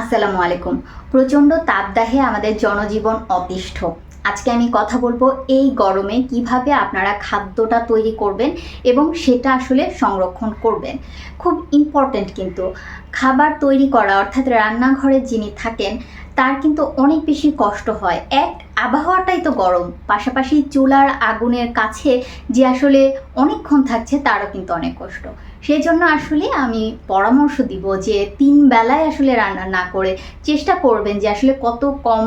আসসালামু আলাইকুম। প্রচণ্ড তাপদাহে আমাদের জনজীবন অতিষ্ঠ। আজকে আমি কথা বলব এই গরমে কীভাবে আপনারা খাদ্যটা তৈরি করবেন এবং সেটা আসলে সংরক্ষণ করবেন। খুব ইম্পর্ট্যান্ট কিন্তু। খাবার তৈরি করা অর্থাৎ রান্নাঘরে যিনি থাকেন, তার কিন্তু অনেক বেশি কষ্ট হয়। এক, আবহাওয়াটাই তো গরম। পাশাপাশি চুলার আগুনের কাছে যে আসলে অনেকক্ষণ থাকছে, তারও কিন্তু অনেক কষ্ট। সেই জন্য আসলে আমি পরামর্শ দিব যে তিন বেলায় আসলে রান্না না করে চেষ্টা করবেন যে আসলে কত কম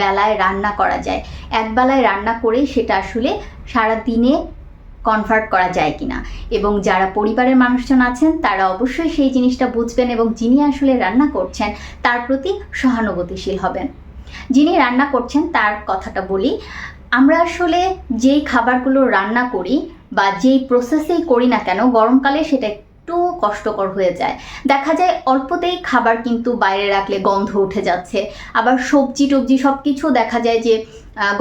বেলায় রান্না করা যায়। এক বেলায় রান্না করে সেটা আসলে সারা দিনে কনভার্ট করা যায় কিনা। এবং যারা পরিবারের মানুষজন আছেন, তারা অবশ্যই সেই জিনিসটা বুঝবেন এবং যিনি আসলে রান্না করছেন, তার প্রতি সহানুভূতিশীল হবেন। যিনি রান্না করছেন, তার কথাটা বলি, আমরা আসলে যেই খাবারগুলো রান্না করি বা যেই প্রসেসেই করি না কেন, গরমকালে সেটা একটু কষ্টকর হয়ে যায়। দেখা যায় অল্পতেই খাবার কিন্তু বাইরে রাখলে গন্ধ উঠে যাচ্ছে। আবার সবজি টবজি সব কিছু দেখা যায় যে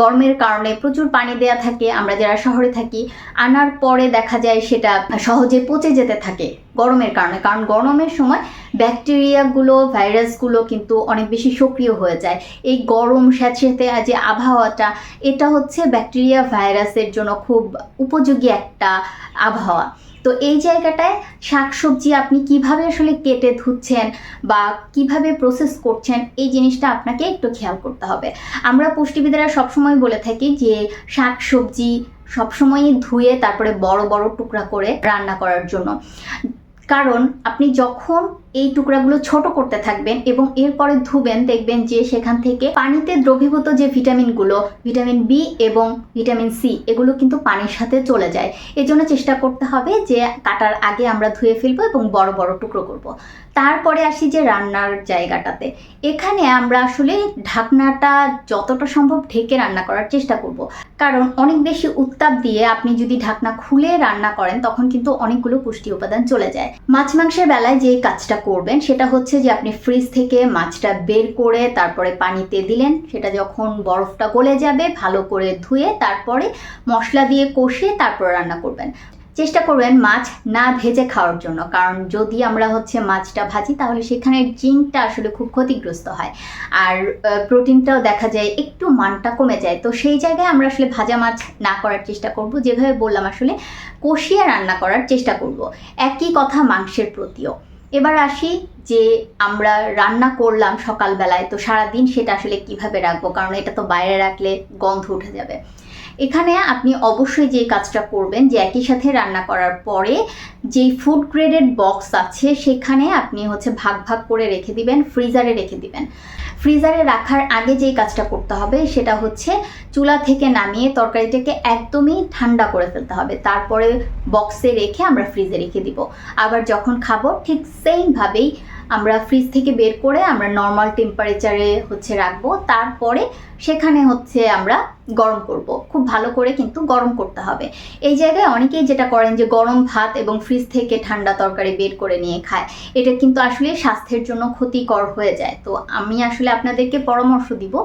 গরমের কারণে প্রচুর পানি দেয়া থাকে। আমরা যারা শহরে থাকি, আনার পরে দেখা যায় সেটা সহজে পচে যেতে থাকে গরমের কারণে। কারণ গরমের সময় ব্যাকটেরিয়াগুলো, ভাইরাসগুলো কিন্তু অনেক বেশি সক্রিয় হয়ে যায়। এই গরম স্যাঁতস্যাঁতে যে আবহাওয়াটা, এটা হচ্ছে ব্যাকটেরিয়া ভাইরাসের জন্য খুব উপযোগী একটা আবহাওয়া। তো এই জায়গাটায় শাকসবজি আপনি কীভাবে আসলে কেটে ধুচ্ছেন বা কীভাবে প্রসেস করছেন, এই জিনিসটা আপনাকে একটু খেয়াল করতে হবে। আমরা পুষ্টিবিদেরা সবসময় বলে থাকি যে, শাকসবজি সবসময়ই ধুয়ে তারপরে বড় বড় টুকরা করে রান্না করার জন্য। কারণ আপনি যখন এই টুকরাগুলো ছোট করতে থাকবেন এবং এরপরে ধুবেন, দেখবেন যে সেখান থেকে পানিতে দ্রবীভূত যে ভিটামিনগুলো, ভিটামিন বি এবং ভিটামিন সি এগুলো কিন্তু পানির সাথে চলে যায় এজন্য চেষ্টা করতে হবে যে কাটার আগে আমরা ধুয়ে ফেলব এবং বড় বড় টুকরো করব। তারপরে আসি যে রান্নার জায়গাটাতে এখানে আমরা আসলে ঢাকনাটা যতটা সম্ভব ঢেকে রান্না করার চেষ্টা করব। কারণ অনেক বেশি উত্তাপ দিয়ে আপনি যদি ঢাকনা খুলে রান্না করেন, তখন কিন্তু অনেকগুলো পুষ্টি উপাদান চলে যায় মাছ মাংসের বেলায় যে কাজটা করবেন, সেটা হচ্ছে যে আপনি ফ্রিজ থেকে মাছটা বের করে তারপরে পানিতে দিলেন। সেটা যখন বরফটা গলে যাবে, ভালো করে ধুয়ে তারপরে মশলা দিয়ে কষিয়ে তারপর রান্না করবেন। চেষ্টা করবেন মাছ না ভেজে খাওয়ার জন্য, কারণ যদি আমরা হচ্ছে মাছটা ভাজি, তাহলে সেখানে জিঙ্কটা আসলে খুব ক্ষতিগ্রস্ত হয়। আর প্রোটিনটাও দেখা যায় একটু মানটা কমে যায়, তো সেই জায়গায় আমরা আসলে ভাজা মাছ না করার চেষ্টা করব। যেভাবে বললাম, আসলে কষিয়ে রান্না করার চেষ্টা করব। একই কথা মাংসের প্রতিও। এবার আসি যে আমরা রান্না করলাম সকালবেলায়, তো সারাদিন সেটা আসলে কীভাবে রাখব? কারণ এটা তো বাইরে রাখলে গন্ধ উঠে যাবে। এখানে আপনি অবশ্যই যে কাজটা করবেন, যে একই সাথে রান্না করার পরে যেই ফুড গ্রেডেড বক্স আছে, সেখানে আপনি হচ্ছে ভাগ ভাগ করে রেখে দিবেন ফ্রিজারে রেখে দিবেন। ফ্রিজারে রাখার আগে যেই কাজটা করতে হবে সেটা হচ্ছে চুলা থেকে নামিয়ে তরকারিটাকে একদমই ঠান্ডা করে ফেলতে হবে। তারপরে বক্সে রেখে আমরা ফ্রিজে রেখে দিব। আবার যখন খাব ঠিক সেমভাবেই আমরা ফ্রিজ থেকে বের করে আমরা নর্মাল টেম্পারেচারে হচ্ছে রাখব। তারপরে সেখানে হচ্ছে আমরা গরম করব। খুব ভালো করে কিন্তু গরম করতে হবে। এই জায়গায় অনেকেই যেটা করেন যে গরম ভাত এবং ফ্রিজ থেকে ঠান্ডা তরকারি বের করে নিয়ে খায়। এটা কিন্তু আসলে স্বাস্থ্যের জন্য ক্ষতিকর হয়ে যায়। তো আমি আসলে আপনাদেরকে পরামর্শ দিব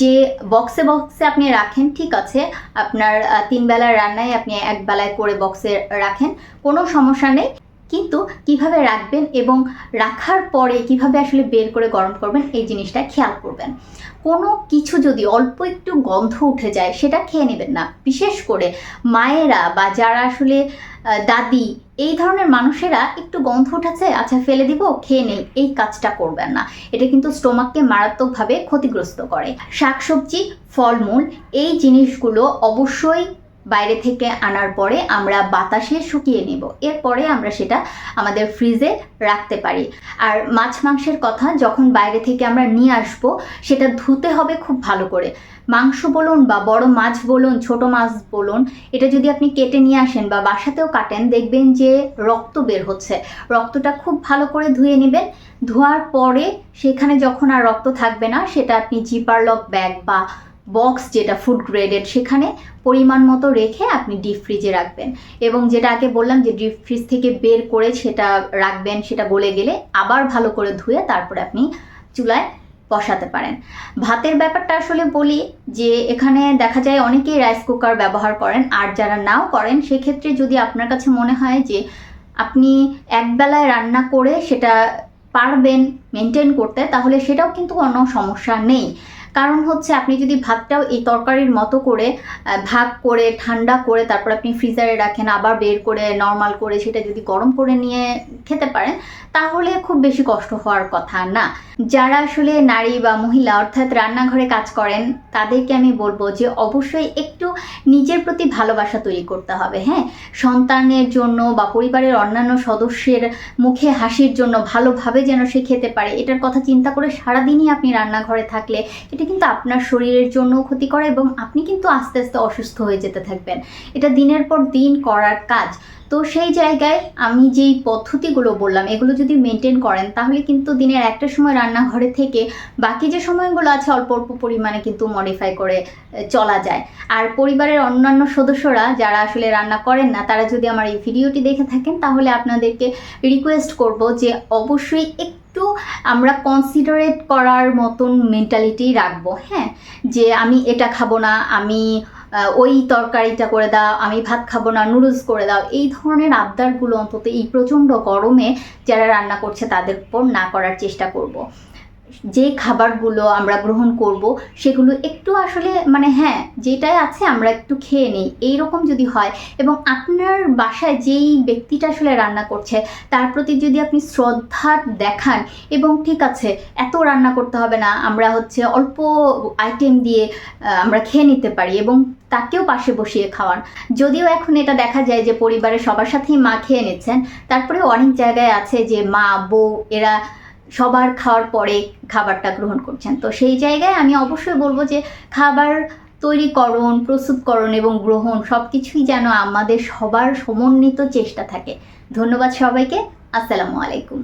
যে বক্সে বক্সে আপনি রাখেন, ঠিক আছে? আপনার তিন বেলার রান্নায় আপনি এক বেলায় করে বক্সে রাখেন। কোনো সমস্যা নেই। কিন্তু কীভাবে রাখবেন এবং রাখার পরে কীভাবে আসলে বের করে গরম করবেন, এই জিনিসটা খেয়াল করবেন। কোনো কিছু যদি অল্প একটু গন্ধ উঠে যায়, সেটা খেয়ে নেবেন না। বিশেষ করে মায়েরা বা যারা আসলে দাদি, এই ধরনের মানুষেরা একটু গন্ধ উঠেছে আচ্ছা ফেলে দিব, খেয়ে নেই, এই কাজটা করবেন না। এটা কিন্তু স্টোমাককে মারাত্মকভাবে ক্ষতিগ্রস্ত করে। শাকসবজি, ফলমূল, এই জিনিসগুলো অবশ্যই বাইরে থেকে আনার পরে আমরা বাতাসে শুকিয়ে নেব। এরপরে আমরা সেটা আমাদের ফ্রিজে রাখতে পারি। আর মাছ মাংসের কথা, যখন বাইরে থেকে আমরা নিয়ে আসব, সেটা ধুতে হবে খুব ভালো করে। মাংস বলুন বা বড় মাছ বলুন, ছোট মাছ বলুন, এটা যদি আপনি কেটে নিয়ে আসেন বা বাসাতেও কাটেন, দেখবেন যে রক্ত বের হচ্ছে। রক্তটা খুব ভালো করে ধুয়ে নেবেন। ধোয়ার পরে সেখানে যখন আর রক্ত থাকবে না, সেটা আপনি জিপার লক ব্যাগ বা বক্স যেটা ফুড গ্রেডেড সেখানে পরিমাণ মতো রেখে আপনি ডিপ ফ্রিজে রাখবেন। এবং যেটা আগে বললাম যে ডিপ ফ্রিজ থেকে বের করে সেটা রাখবেন, সেটা গলে গেলে আবার ভালো করে ধুয়ে তারপরে আপনি চুলায় বসাতে পারেন। ভাতের ব্যাপারটা আসলে বলি যে এখানে দেখা যায় অনেকেই রাইস কুকার ব্যবহার করেন, আর যারা নাও করেন সেক্ষেত্রে যদি আপনার কাছে মনে হয় যে আপনি একবেলায় রান্না করে সেটা পারবেন মেনটেন করতে, তাহলে সেটাও কিন্তু কোনো সমস্যা নেই। কারণ হচ্ছে আপনি যদি ভাতটাও এই তরকারির মতো করে ভাগ করে, ঠান্ডা করে, তারপর আপনি ফ্রিজারে রাখেন, আবার বের করে নর্মাল করে সেটা যদি গরম করে নিয়ে খেতে পারেন, তাহলে খুব বেশি কষ্ট হওয়ার কথা না। যারা আসলে নারী বা মহিলা অর্থাৎ রান্নাঘরে কাজ করেন, তাদেরকে আমি বলব যে অবশ্যই একটু নিজের প্রতি ভালোবাসা তৈরি করতে হবে হ্যাঁ? সন্তানের জন্য বা পরিবারের অন্যান্য সদস্যের মুখে হাসির জন্য ভালোভাবে যেন সে খেতে পারে, এটার কথা চিন্তা করে সারাদিনই আপনি রান্নাঘরে থাকলে, এটা কিন্তু আপনার শরীরের জন্য ক্ষতি করে এবং আপনি কিন্তু আস্তে আস্তে অসুস্থ হয়ে যেতে থাকবেন। এটা দিনের পর দিন করার কাজ। তো সেই জায়গায় আমি যেই পদ্ধতিগুলো বললাম, এগুলো যদি মেনটেন করেন, তাহলে কিন্তু দিনের একটা সময় রান্নাঘরে থেকে বাকি যে সময়গুলো আছে অল্প অল্প পরিমাণে কিন্তু মডিফাই করে চলা যায়। আর পরিবারের অন্যান্য সদস্যরা যারা আসলে রান্না করেন না, তারা যদি আমার এই ভিডিওটি দেখে থাকেন, তাহলে আপনাদেরকে রিকোয়েস্ট করব যে অবশ্যই একটু আমরা কনসিডারেট করার মতন মেন্টালিটি রাখব হ্যাঁ যে আমি এটা খাব না, আমি ওই তরকারিটা করে দাও, আমি ভাত খাব না নুডলস করে দাও, এই ধরনের আবদারগুলো অন্তত এই প্রচণ্ড গরমে যারা রান্না করছে তাদের উপর না করার চেষ্টা করব। যে খাবারগুলো আমরা গ্রহণ করব, সেগুলো একটু আসলে মানে হ্যাঁ যেটাই আছে আমরা একটু খেয়ে নিই, এইরকম যদি হয়। এবং আপনার বাসায় যেই ব্যক্তিটা আসলে রান্না করছে, তার প্রতি যদি আপনি শ্রদ্ধা দেখান এবং ঠিক আছে, এত রান্না করতে হবে না, আমরা হচ্ছে অল্প আইটেম দিয়ে আমরা খেয়ে নিতে পারি এবং তাকেও পাশে বসিয়ে খাওয়ান। যদিও এখন এটা দেখা যায় যে পরিবারের সবার সাথেই মা খেয়ে নিচ্ছেন তারপরে অনেক জায়গায় আছে যে মা, বউ, এরা সবার খাওয়ার পরে খাবারটা গ্রহণ করছেন। তো সেই জায়গায় আমি অবশ্যই বলব যে খাবার তৈরিকরণ, প্রস্তুতকরণ এবং গ্রহণ সব কিছুই যেন আমাদের সবার সমন্বিত চেষ্টা থাকে। ধন্যবাদ সবাইকে। আসসালামু আলাইকুম।